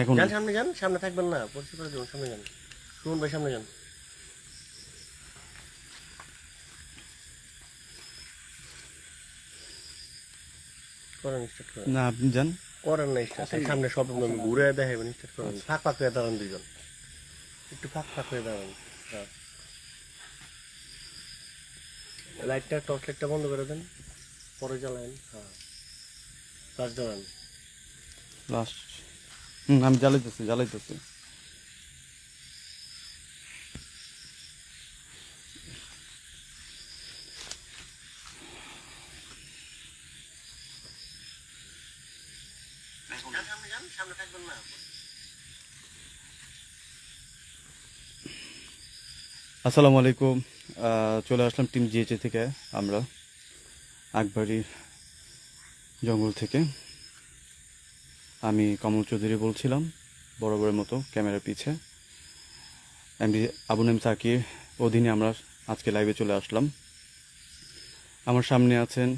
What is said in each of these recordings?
এখন যান সামনে যান সামনে থাকবেন না পরিচয় করে দেবেন সামনে যান। সুমন ভাই সামনে যান। করেন স্টার্ট করেন। না আপনি যান। করেন না স্টার্ট সামনে সব ঘুরে দেখাবেন স্টার্ট করেন। ফাঁক ফাঁক হয়ে দাঁড়ান দুজন একটু ফাঁক ফাঁক হয়ে দাঁড়ান। হ্যাঁ। লাইটটা টর্চ লাইটটা বন্ধ করে দেন। পরে জ্বালান হ্যাঁ। কাজ দাঁড়ান লাস্ট। হুম, আমি জ্বালাইতেছি জ্বালাইতেছি। আসসালামু আলাইকুম। চলে আসলাম টিম জিএচএ থেকে আমরা আকবাড়ির জঙ্গল থেকে। আমি কমল চৌধুরী বলছিলাম, বরাবরের মতো ক্যামেরার পিছে। এমডি আবু নাইম সাকির অধীনে আমরা আজকে লাইভে চলে আসলাম। আমার সামনে আছেন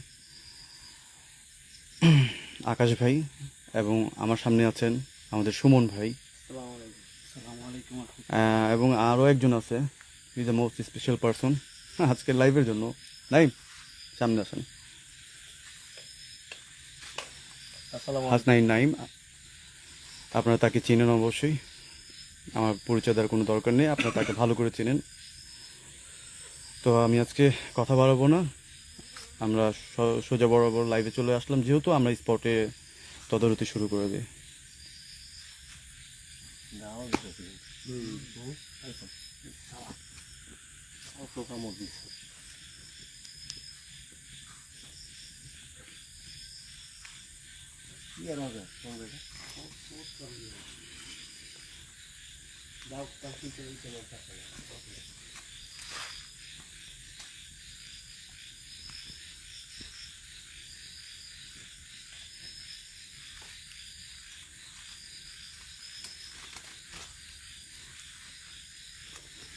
আকাশ ভাই এবং আমার সামনে আছেন আমাদের সুমন ভাই। এবং আরও একজন আছে is the most special person আজকে লাইভের জন্য। নাইম, সামনে আসেন আসসালামু হাসনাইন নাইম আপনারা তাকে চেনেন অবশ্যই। আমার পরিচয় দেওয়ার কোনো দরকার নেই আপনারা তাকে ভালো করে চেনেন। তো আমি আজকে কথা বাড়াবো না। আমরা স- সোজা বরাবর লাইভে চলে আসলাম যেহেতু আমরা স্পটে তদারতি শুরু করে দিই।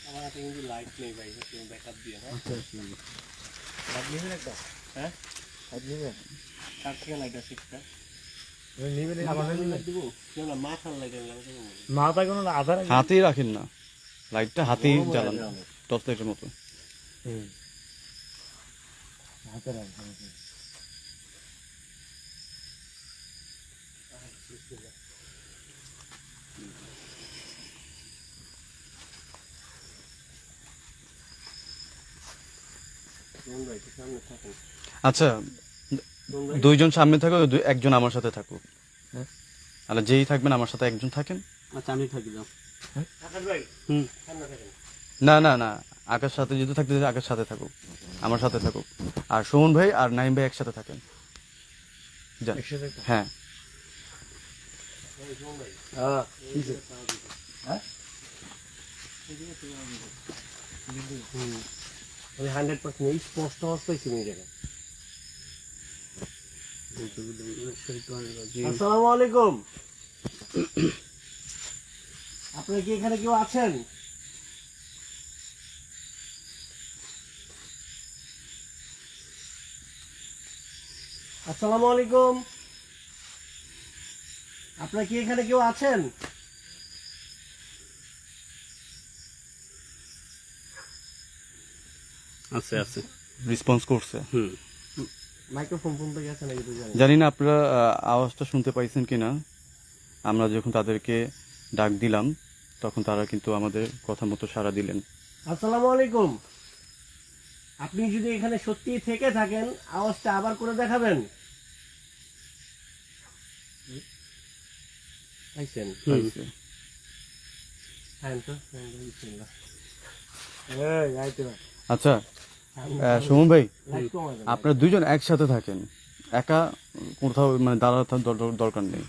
আমার হাতে কিন্তু লাইট নেই ভাই তুমি ব্যাকআপ দিয়ে হ্যাঁ লাইট নেবেন একটা হ্যাঁ লাইট নেবেন কার থেকে লাইট আছে একটা লাইট দিব কেউ না মাথার লাইট আমি লাগাতে পারব না। মাথা কোনো আধার হাতেই রাখেন না। লাইটটা হাতেই জ্বালান টর্চ লাইটের মতো। হাতে আচ্ছা দুইজন সামনে থাকো দুই- একজন আমার সাথে থাকুক। হ্যাঁ। আর যেই থাকবেন আমার সাথে একজন থাকেন। আচ্ছা আমি থাকি যাও। ভাই। হুম। থাকেন। না না না। আকাশ সাথে যদি থাকতে আকাশ সাথে থাকুক। আমার সাথে থাকুক। আর সুমন ভাই আর নাইম ভাই একসাথে থাকেন। হ্যাঁ। ভাই। হ্যাঁ। হান্ড্রেড পার্সেন্ট এই স্পষ্ট অবস্থায় চিনি দেখেন আসসালামু আলাইকুম। আপনারা কি এখানে কেউ আছেন? আসসালামু আলাইকুম। আপনারা কি এখানে কেউ আছেন? আছে আছে। রেসপন্স করছে। হুম। মাইক্রোফোন ফোন গেছে নাকি তো জানি না। জানি না আপনারা আহ, আওয়াজটা শুনতে পাইছেন কিনা। আমরা যখন তাদেরকে ডাক দিলাম তখন তারা কিন্তু আমাদের কথা মতো সাড়া দিলেন। আসসালামু আলাইকুম। আপনি যদি এখানে সত্যি থেকে থাকেন আওয়াজটা আবার করে দেখাবেন। আইছেন হ্যাঁ তো হ্যাঁ বিসমিল্লাহ। আচ্ছা সুমন ভাই আপনারা দুজন একসাথে থাকেন। একা কোথাও মানে দাঁড়া থাকার দরকার নেই।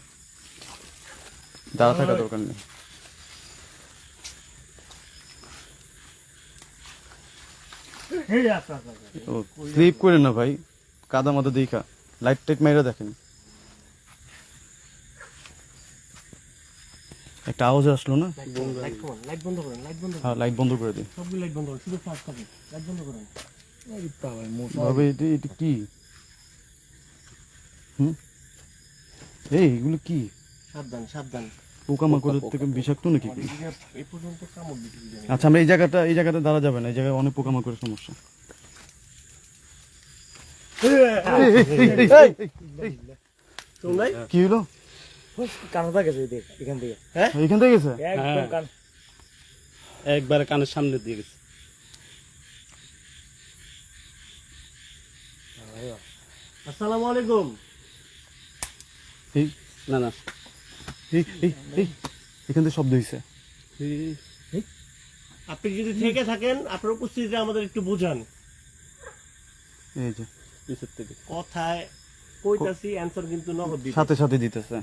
দাঁড়া থাকার দরকার নেই। আচ্ছা আচ্ছা আচ্ছা। ও স্লিপ করেন না ভাই কাদা মাদা দেখা। লাইট টাইট মেরে দেখেন। একটা আওয়াজ আসলো না? লাইট বন্ধ করেন লাইট বন্ধ করেন হ্যাঁ লাইট বন্ধ করে দিন। সবগুলো লাইট বন্ধ করেন শুধু থাকুন লাইট বন্ধ করেন। বাবা এটা এটা কি হুম এই এগুলো কি সাবধান সাবধান পোকামাকড়ের থেকে বিষাক্ত নাকি কি এই পর্যন্ত কামড় দিতে জানি আচ্ছা আমরা এই জায়গাটা এই জায়গাটা দাঁড়া যাবে না এই জায়গায় অনেক পোকামাকড়ের সমস্যা কি হলো কানাটা গেছে এখান থেকে এখান থেকে গেছে একবারে কানের সামনে দিয়ে গেছে আসসালামু আলাইকুম। না না। এখান থেকে শব্দ হয়েছে আপনি যদি থেকে থাকেন আপনার উপস্থিতিতে আমাদের একটু বুঝান। এই যে পিছের থেকে। কথায় কইতাছি অ্যান্সার কিন্তু নগদ দিতে সাথে সাথে দিতেছে।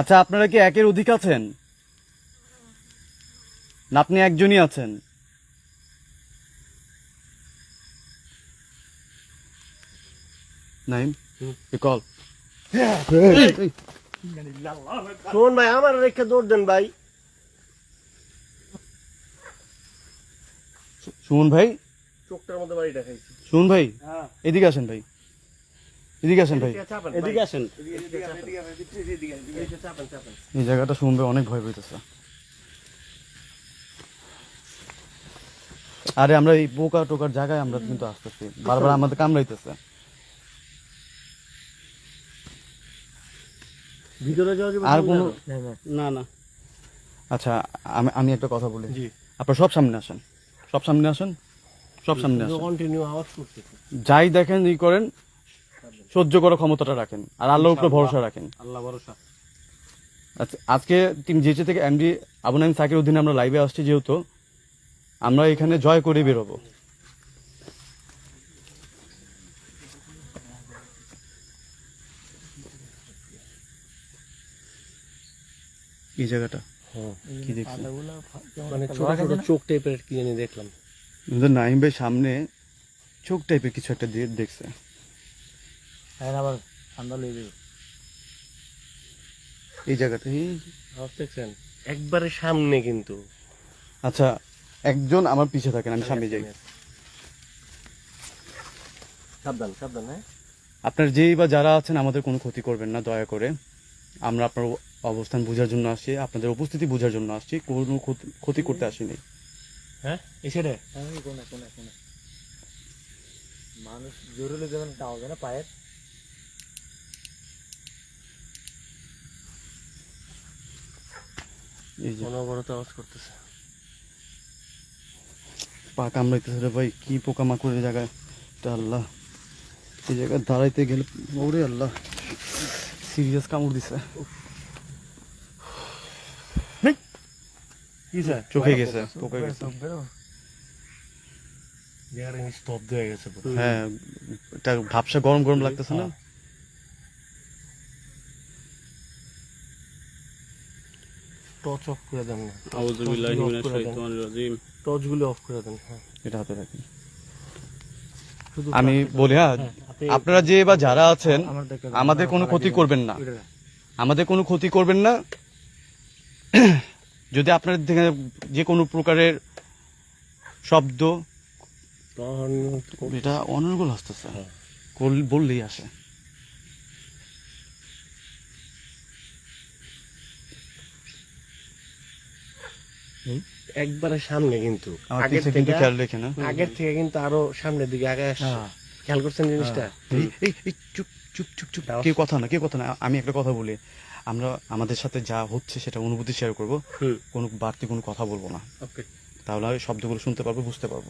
আচ্ছা আপনারা কি একের অধিক আছেন? না আপনি একজনই আছেন? নাইম কল। শোন ভাই আমার রেখে দৌড় দেন ভাই। সুমন ভাই চোখটার মধ্যে বাড়ি দেখাইছি। সুমন ভাই এদিকে আসেন ভাই। এদিকে আসেন ভাই। এদিকে আসেন। এদিকে চাপেন চাপেন। এই জায়গাটা সুমন ভাই অনেক ভয় পেতেছে আরে আমরা এই পোকা টোকার জায়গায় আমরা কিন্তু আসতেছি। বারবার আমাদের কামড়াইতেছে। ভিতরে যাওয়া যাবে আর কোনো না না না না। আচ্ছা আমি আমি একটা কথা বলি। জি। আপনারা সব সামনে আসেন। সব সামনে আসেন? সব সামনে আসেন। কন্টিনিউ আওয়াজ করতেছে যাই দেখেন ই করেন সহ্য করার ক্ষমতাটা রাখেন আর আল্লাহর উপরে ভরসা রাখেন। আল্লাহ ভরসা। আচ্ছা আজকে টিম জিচে থেকে এমডি আবু নাইম সাকির অধীনে আমরা লাইভে আসছি যেহেতু আমরা এখানে জয় করে বেরোবো। এই জায়গাটা। কি মানে ছোট ছোট চোখ টাইপের কি জানি দেখলাম। নাইম ভাই সামনে চোখ টাইপের কিছু একটা দিয়ে দেখছে। হ্যাঁ আবার ঠান্ডা লেগে এই জায়গাটা এই দেখছেন? একবারে সামনে কিন্তু। আচ্ছা একজন আমার পিছে থাকেন আমি সামনে যাই। সাবধান সাবধান হ্যাঁ। আপনার যেই বা যারা আছেন আমাদের কোনো ক্ষতি করবেন না দয়া করে। আমরা আপনার অবস্থান বোঝার জন্য আসছি আপনাদের উপস্থিতি বোঝার জন্য আসছি কোনো ক্ষতি- করতে আসিনি। হ্যাঁ? এসে রে হ্যাঁ কোনে কোনে কোনে মানুষ জোরে যেমন টা হবে না পায়ের। এই যে। অনবরত আওয়াজ করতেছে। পা কামড়াইতেছে রে ভাই কি পোকা মাকড়ের জায়গায়? তা আল্লাহ এই জায়গায় দাঁড়াইতে গেলে ওরে আল্লাহ সিরিয়াস কামড় দিছে। কি স্যার চোখে গেছে। পোকা গেছে স্তব্ধ হয়ে গেছে হ্যাঁ এটা ভাবসা গরম গরম লাগতেছে না? টর্চ অফ করে দেন না। আউযু মিনাশ শাইতানির রাজিম। টর্চগুলো অফ করে দেন হ্যাঁ। এটা হাতে রাখেন। আমি বলি হ্যাঁ আপনারা যে বা যারা আছেন আমাদের কোনো ক্ষতি করবেন না। আমাদের কোনো ক্ষতি করবেন না। যদি আপনার থেকে যে কোনো প্রকারের শব্দ এটা অনর্গল আসতেছে কল- বললেই আসে। একবারে সামনে কিন্তু। আগের থেকে খেয়াল রেখে না। আগের থেকে কিন্তু আরও সামনের দিকে আগে হ্যাঁ। খেয়াল করছেন জিনিসটা? এই এই এই চুপ চুপ চুপ। চুপ কেউ কথা না কেউ কথা না। আমি একটা কথা বলি। আমরা আমাদের সাথে যা হচ্ছে সেটা অনুভূতি শেয়ার করব কোনো বাড়তি কোনো কথা বলব না ওকে তাহলে আমি শব্দগুলো শুনতে পারব বুঝতে পারব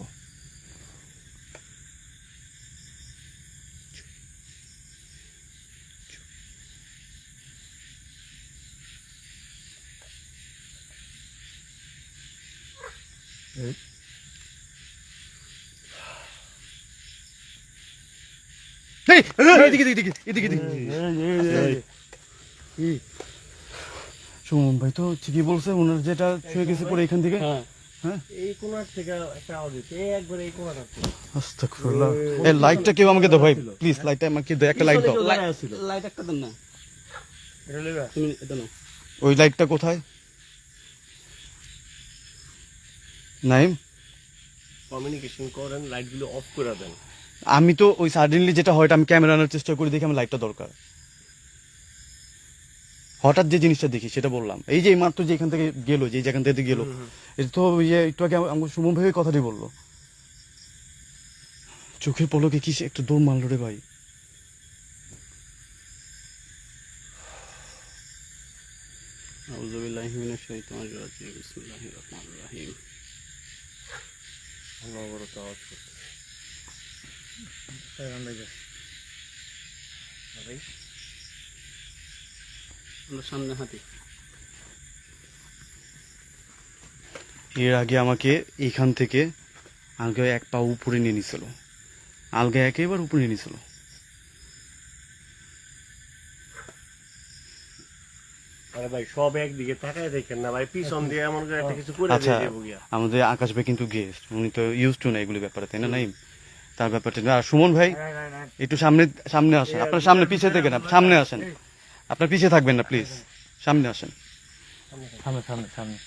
এই, এদিকে, এদিকে, এদিকে, এদিকে, এদিকে। সুমন ভাই তো ঠিকই বলছে ওনার যেটা ছুঁয়ে গেছে পরে এখান থেকে। হ্যাঁ। হ্যাঁ? এই কোনার থেকে একটা আওয়াজ হচ্ছে এই একবারে এই কোনাটা থেকে। আস্তাগফিরুল্লাহ। এই লাইটটা কেউ আমাকে দাও ভাই প্লিজ লাইটটা আমাকে দাও একটা লাইট দাও। পিছনে কেউ দাঁড়ায় আছিল। লাইট একটা দেন না। এটা লইবা তুমি এটা নাও। ওই লাইটটা কোথায়? নাইম? কমিউনিকেশন করেন লাইটগুলো অফ করে দেন। আমি তো ওই সাডেনলি যেটা হয় এটা আমি ক্যামেরা আনার চেষ্টা করি দেখি আমার লাইটটা দরকার। হঠাৎ যে জিনিসটা দেখি সেটা বললাম। এই যে মাত্র যে এখান থেকে গেলো যে যেখান থেকে গেলো তো ইয়ে একটু আগে সুমন ভাই কথাটি বলল। চোখের পলকে কি একটু দৌড় মারল রে ভাই? আওয়াজ সামনে এর আগে আমাকে এখান থেকে আলগা এক পা উপরে নিয়ে নিছিল। আলগা একেবারে উপরে নিয়ে নিছিল। ভাই সব একদিকে তাকায় দেখেন না ভাই পিছন দিয়ে এমন করে একটা কিছু করে আচ্ছা আমাদের আকাশ ভাই কিন্তু গেস্ট উনি তো ইউজ টু না এগুলি ব্যাপারে তাই না নাই তার ব্যাপারটা আর সুমন ভাই একটু সামনে সামনে আসেন। আপনার সামনে পিছিয়ে থেকে না সামনে আসেন। আপনার পিছিয়ে থাকবেন না প্লিজ সামনে আসেন সামনে সামনে সামনে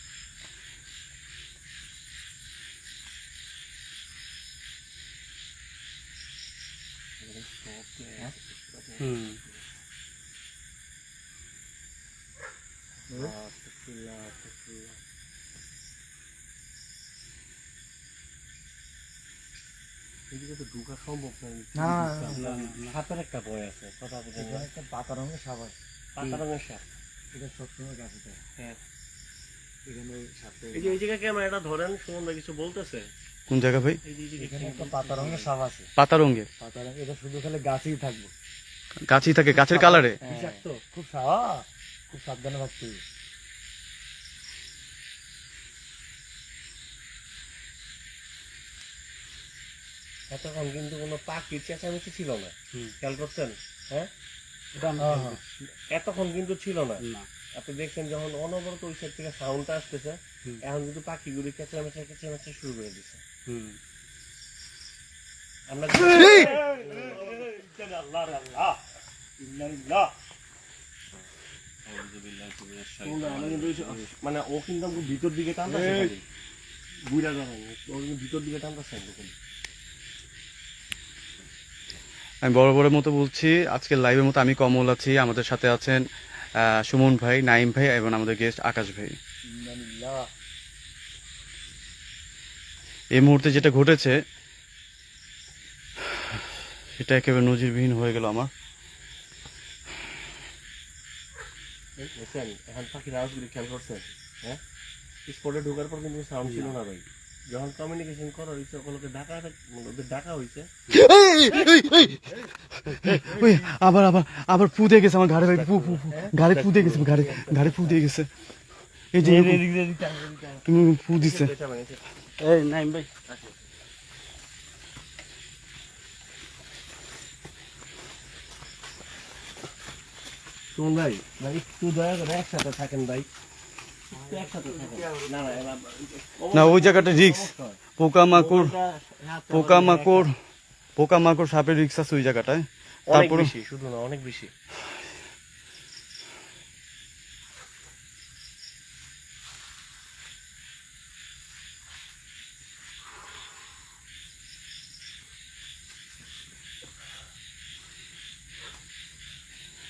হুম ঢুকা সম্ভব না হাতের একটা বই আছে কথা একটা পাতা রঙের আছে পাতা রঙের সাপ। এটা সবসময় গাছে থাকে হ্যাঁ। এখানে সাপটা এই যে এই জায়গায় ক্যামেরাটা ধরেন সুমন কিছু বলতেছে? কোন জায়গা ভাই? এই যে এই যে এখানে একটা পাতা রঙের সাপ আছে। পাতা রঙের? পাতা রঙ এটা শুধু খালি গাছেই থাকবে। গাছই থাকে গাছের কালারে? হ্যাঁ, বিষাক্ত? খুব খুব সাবধানে থাকতে হবে। এতক্ষণ কিন্তু কোনো পাখির চেঁচামেচি ছিল না। খেয়াল করছেন? হ্যাঁ। এতক্ষণ কিন্তু ছিল না। আপনি দেখছেন যখন অনবরত ওই সাইড থেকে সাউন্ডটা আসতেছে এখন কিন্তু পাখিগুলি কেঁচড়ামেচড়া কেঁচড়ামেচড়া শুরু করে দিচ্ছে মানে ও কিন্তু ভিতর দিকে টানতেছে কিন্তু ভিতর দিকে টানতেছে। আমি বড় বড় মতো বলছি, আজকে লাইভের মতো আমি কমল আছি, আমাদের সাথে আছেন সুমন ভাই, নাইম ভাই এবং আমাদের গেস্ট আকাশ ভাই। এই মুহূর্তে যেটা ঘটেছে সেটা একেবারে নজিরবিহীন হয়ে গেল আমার। এখন খেয়াল করছেন হ্যাঁ? স্পটে ঢোকার পর কিন্তু সাউন্ড ছিল না ভাই। যখন কমিউনিকেশন করা হয়েছে ওগুলোকে ডাকা মানে ওদের ডাকা হয়েছে ওই আবার আবার আবার ফু দিয়ে গেছে আমার ঘাড়ে ভাই ফু ফু ফু। ঘাড়ে ফু দিয়ে গেছে ঘাড়ে ঘাড়ে ফু দিয়ে গেছে। এই যে তুমি ফু দিছে। এই নাইম ভাই। ভাই ভাই একটু দয়া করে একসাথে থাকেন ভাই। না না এবার না ওই জায়গাটা রিক্স পোকামাকড় পোকামাকড় পোকামাকড় সাপের রিক্স আছে ওই জায়গাটায়। তারপরে শুধু না অনেক বেশি।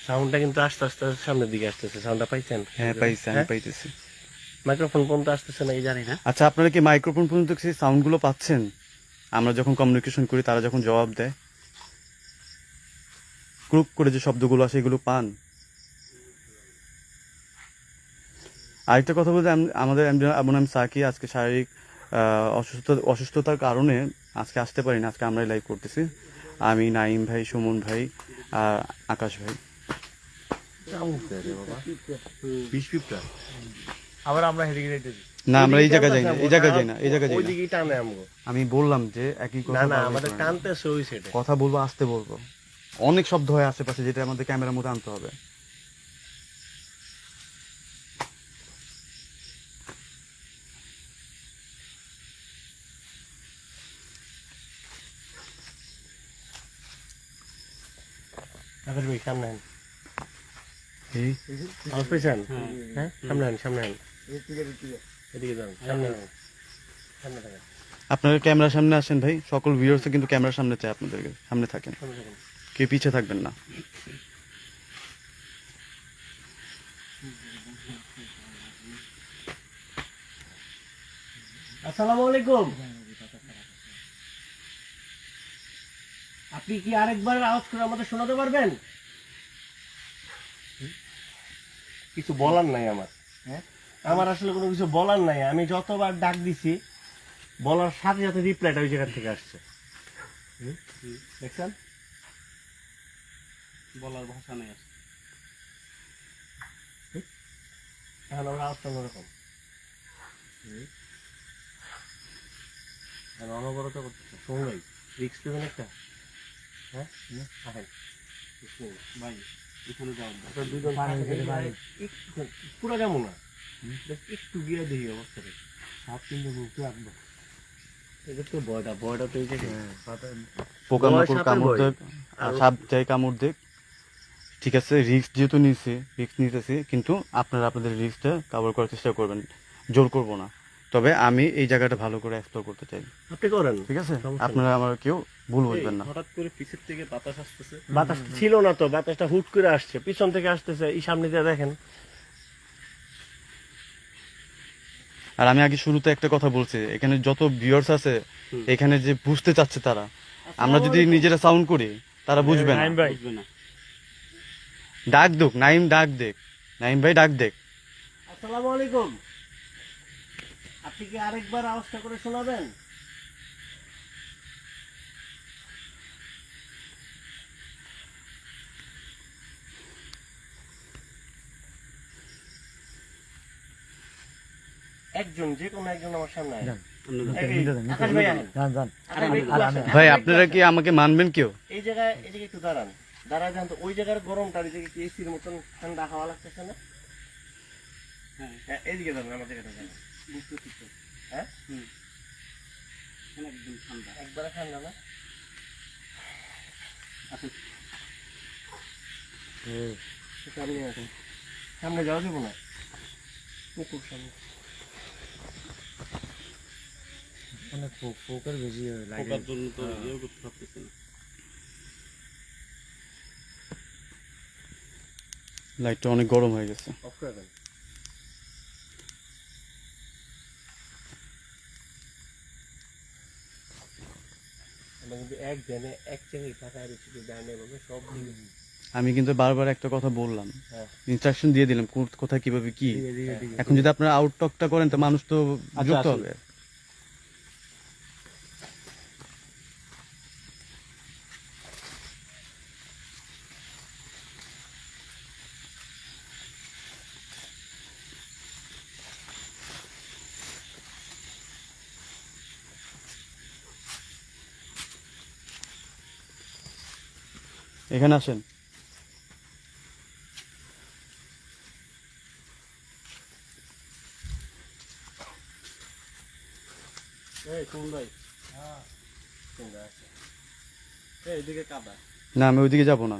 সাউন্ডটা কিন্তু আস্তে আস্তে সামনের দিকে আসতেছে। সাউন্ডটা পাইছেন? হ্যাঁ পাইছি আমি পাইতেছি। মাইক্রোফোন পর্যন্ত আসতেছে না এই জানি না। আচ্ছা আপনারা কি মাইক্রোফোন পর্যন্ত সেই সাউন্ডগুলো পাচ্ছেন? আমরা যখন কমিউনিকেশন করি তারা যখন জবাব দেয় গ্রুপ করে যে শব্দগুলো আসে এগুলো পান। আরেকটা কথা বলতে আমাদের এমন আমি সাকি আজকে শারীরিক অসুস্থতা অসুস্থতার কারণে আজকে আসতে পারিনি আজকে আমরাই লাইভ করতেছি। আমি নাইম ভাই সুমন ভাই আর আকাশ ভাই। বিশ পিপটা আবার আমরা না আমরা এই জায়গায় যাই না এই জায়গায় যাই না এই জায়গায় যাই ওই না। দিকেই টানে আমগো। আমি বললাম যে একই কথা না না আমাদের। টানতেছে ওই সেটে কথা বলব আসতে বলব। অনেক শব্দ হয় আশেপাশে যেটা আমাদের ক্যামেরার মধ্যে আনতে হবে। সামনে পেয়েছেন হ্যাঁ। সামনে আন সামনে আপনার ক্যামেরার সামনে আসেন ভাই সকল ভিউয়ার্স কিন্তু ক্যামেরার সামনে চাই আপনাদেরকে সামনে থাকেন। কে পিছে থাকবেন না। আসসালামু আলাইকুম। আপনি কি আরেকবার আওয়াজ করে আমাদের শোনাতে পারবেন? কিছু বলার নাই আমার। হ্যাঁ? আমার আসলে কোনো কিছু বলার নাই। আমি যতবার ডাক দিছি বলার সাথে সাথে রিপ্লাইটা ওই জায়গা থেকে আসছে। দেখছেন? বলার ভাষা নেই। এখন আমরা আওয়াজটা অন্যরকম। আর অনবরত করতেছে। রিক্স নেবেন একটা? হ্যাঁ? আসেন ভাই এখানে যাওয়ার এই পারি। যেমন না? একটু গিয়ে দেখি অবস্থাটা সাপ কিন্তু মুখে রাখব এটা তো ভয়টা ভয়টা তো এই যে পোকামাকড় কামড় ভয়। সাপ যাই কামড় দেখ। ঠিক আছে রিস্ক যেহেতু নিয়েছি রিস্ক নিতেছি কিন্তু আপনারা আপনাদের রিস্কটা কভার করার চেষ্টা করবেন জোর করব না। তবে আমি এই জায়গাটা ভালো করে এক্সপ্লোর করতে চাই। আপনি করেন। ঠিক আছে? আপনারা আমার কেউ ভুল বুঝবেন না। হঠাৎ করে পিছের থেকে বাতাস আসতেছে। বাতাস ছিল না তো বাতাসটা হুট করে আসছে পিছন থেকে আসতেছে এই সামনে দিয়ে দেখেন। আর আমি আগে শুরুতে একটা কথা বলছি এখানে যত ভিউয়ার্স আছে এখানে যে বুঝতে চাচ্ছে তারা আমরা যদি নিজেরা সাউন্ড করি তারা বুঝবে না। নাইম ভাই। বুঝবে না। ডাক দুক নাইম ডাক দেখ নাইম ভাই ডাক দেখ আসসালামু আলাইকুম। আপনি কি আরেকবার আওয়াজটা করে শোনাবেন? একজন যে কোনো একজন আমার সামনে ভাই আপনারা কি আমাকে মানবেন কেউ? এই জায়গায় এদিকে একটু দাঁড়ান। দাঁড়ায় যান তো ওই জায়গার গরমটা এদিকে কি এসির মতন ঠান্ডা হাওয়া লাগতেছে না? হ্যাঁ। হ্যাঁ এদিকে। হ্যাঁ? একদম ঠান্ডা? একবারে ঠান্ডা না। আসুন সামনে আসুন। সামনে যাওয়া যাব না। পুকুর সামনে। পোক পোকের বেশি লাগে। পোকার জন্য তো ইয়ে করতে পারতেছি না। লাইটটা অনেক গরম হয়ে গেছে। অফ করে দেন। আমি কিন্তু বারবার একটা কথা বললাম। হ্যাঁ। ইনস্ট্রাকশন দিয়ে দিলাম কোন- কোথায় কীভাবে কি। এখন যদি আপনারা আউট টকটা করেন তো মানুষ তো আচ্ছা, যুক্ত হবে। এখানে আসেন। কাদা। না আমি ওইদিকে যাব না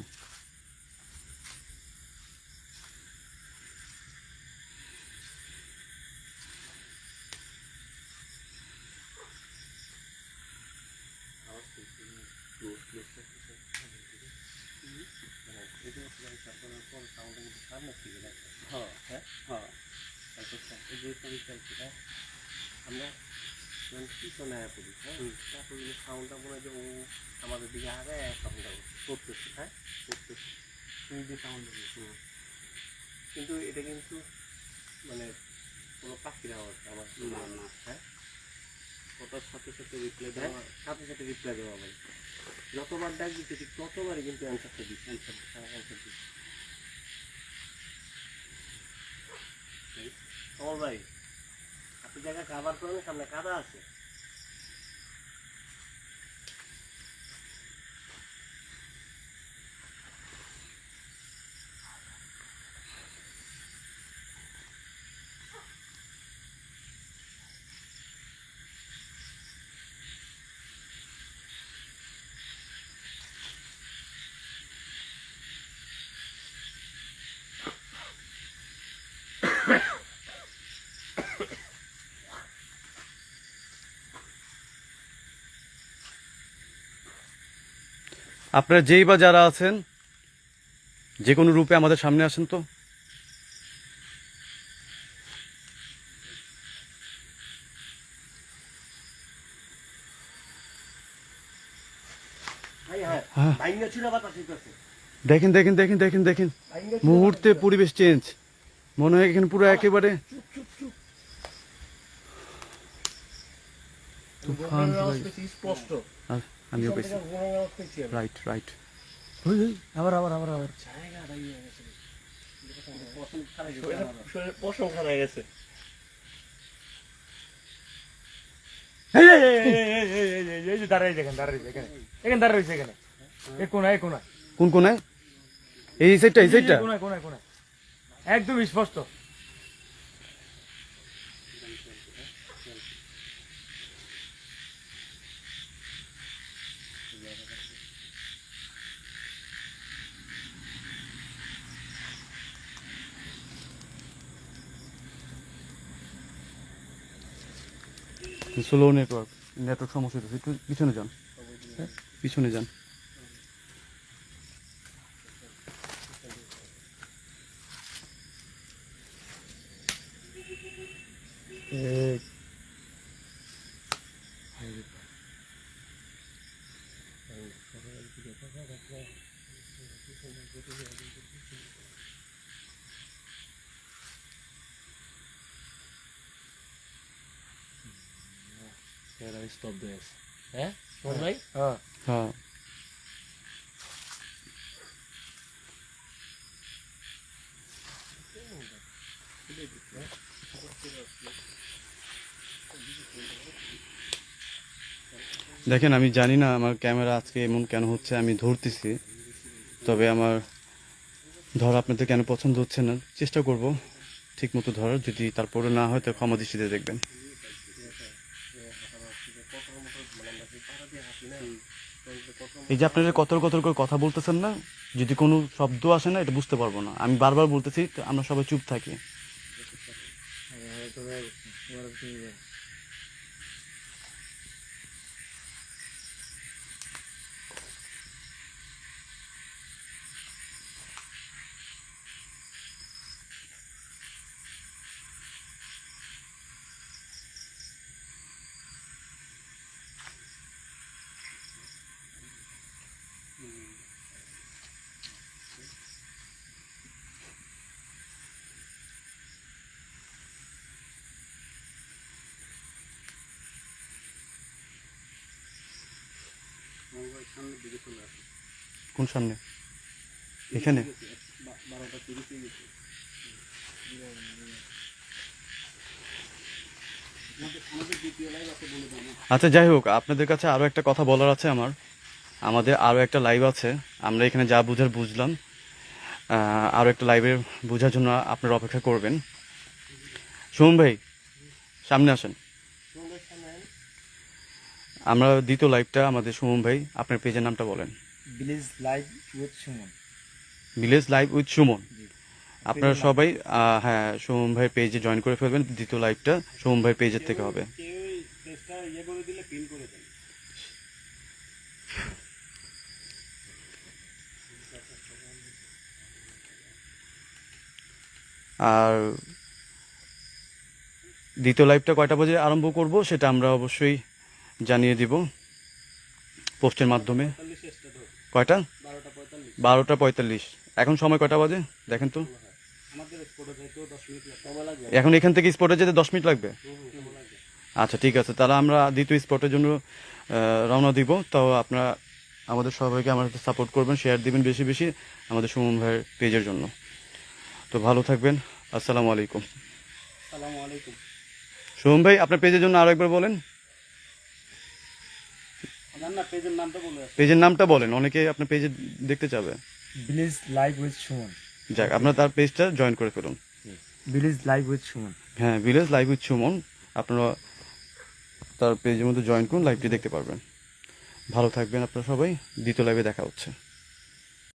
হ্যাঁ হ্যাঁ হ্যাঁ এই যে আমি চাইছি হ্যাঁ আমরা পিছনে আয়া হ্যাঁ? তারপর কিন্তু সাউন্ডটা মনে যে ও আমাদের দিকে আগে সাউন্ডটা করতেছি হ্যাঁ? করতেছি। সাউন্ড কিন্তু এটা কিন্তু মানে কোনো পাখির আওয়াজ আমার না। হ্যাঁ কথার সাথে সাথে রিপ্লাই হ্যাঁ দেওয়া সাথে সাথে রিপ্লাই দেওয়া যতবার ডাক দিতেছি ততবারই কিন্তু অ্যান্সারটা দিচ্ছি অ্যান্সার হ্যাঁ অ্যান্সার দিচ্ছি কমল ভাই আপনি জায়গা কাবার করেন সামনে কাদা আছে। আপনারা যেই বা যারা আছেন যে কোনো রূপে আমাদের সামনে আসেন তো? দেখেন দেখেন দেখেন দেখেন দেখেন। মুহূর্তে পরিবেশ চেঞ্জ মনে হয় এখানে পুরো একেবারে স্পষ্ট। আমিও পেয়েছি। রাইট রাইট আবার আবার আবার আবার। একদম স্পষ্ট। স্লো নেটওয়ার্ক নেটওয়ার্ক সমস্যা হচ্ছে একটু পিছনে যান। পিছনে যান এরা স্তব্ধ হয়ে গেছে হ্যাঁ শোন ভাই হ্যাঁ হ্যাঁ দেখেন আমি জানি না আমার ক্যামেরা আজকে এমন কেন হচ্ছে আমি ধরতেছি। তবে আমার ধর আপনাদের কেন পছন্দ হচ্ছে না চেষ্টা করব ঠিক মতো ধরার। যদি তারপরে না হয় তো ক্ষমা দৃষ্টিতে দেখবেন। এই যে আপনারা কতর কতর করে কথা বলতেছেন না, যদি কোনো শব্দ আসে না, এটা বুঝতে পারব না। আমি বারবার বলতেছি আমরা সবাই চুপ থাকি। কোন সামনে? এখানে? আচ্ছা যাই হোক, আপনাদের কাছে আরও একটা কথা বলার আছে আমার। আমাদের আরও একটা লাইভ আছে। আমরা এখানে যা বুঝার বুঝলাম। আরও একটা লাইভে বোঝার জন্য আপনারা অপেক্ষা করবেন। সুমন ভাই, সামনে আসেন। আমরা দ্বিতীয় লাইভটা আমাদের সুমন ভাই, আপনার পেজের নামটা বলেন। Village live with Suman village live with Suman আপনারা সবাই হ্যাঁ সুমন ভাই পেজে জয়েন করে ফেলবেন দ্বিতীয় লাইভটা সুমন ভাই পেজের থেকে হবে। ইয়ে আর দ্বিতীয় লাইভটা কয়টা বাজে আরম্ভ করব সেটা আমরা অবশ্যই জানিয়ে দিব পোস্টের মাধ্যমে। কয়টা? বারোটা পঁয়তাল্লিশ। এখন সময় কয়টা বাজে? দেখেন তো। এখন এখান থেকে স্পটে যেতে দশ মিনিট লাগবে? আচ্ছা ঠিক আছে। তাহলে আমরা দ্বিতীয় স্পটের জন্য রওনা দিব। তো আপনারা আমাদের সবাইকে আমাদের সাপোর্ট করবেন শেয়ার দিবেন বেশি বেশি আমাদের সুমন ভাইয়ের পেজের জন্য। তো ভালো থাকবেন। আসসালামু আলাইকুম। সালামু আলাইকুম। সুমন ভাই আপনার পেজের জন্য আরও একবার বলেন আপনার না পেজের নামটা বলে পেজের নামটা বলেন অনেকে আপনার পেজে দেখতে চাবে। ভিলেজ লাইভ উইথ সুমন যাক আপনার তার পেজটা জয়েন করে ফেলুন। ভিলেজ লাইভ উইথ সুমন হ্যাঁ ভিলেজ লাইভ উইথ সুমন আপনারা তার পেজের মধ্যে জয়েন করুন লাইভটি দেখতে পারবেন। ভালো থাকবেন আপনারা সবাই দ্বিতীয় লাইভে দেখা হচ্ছে।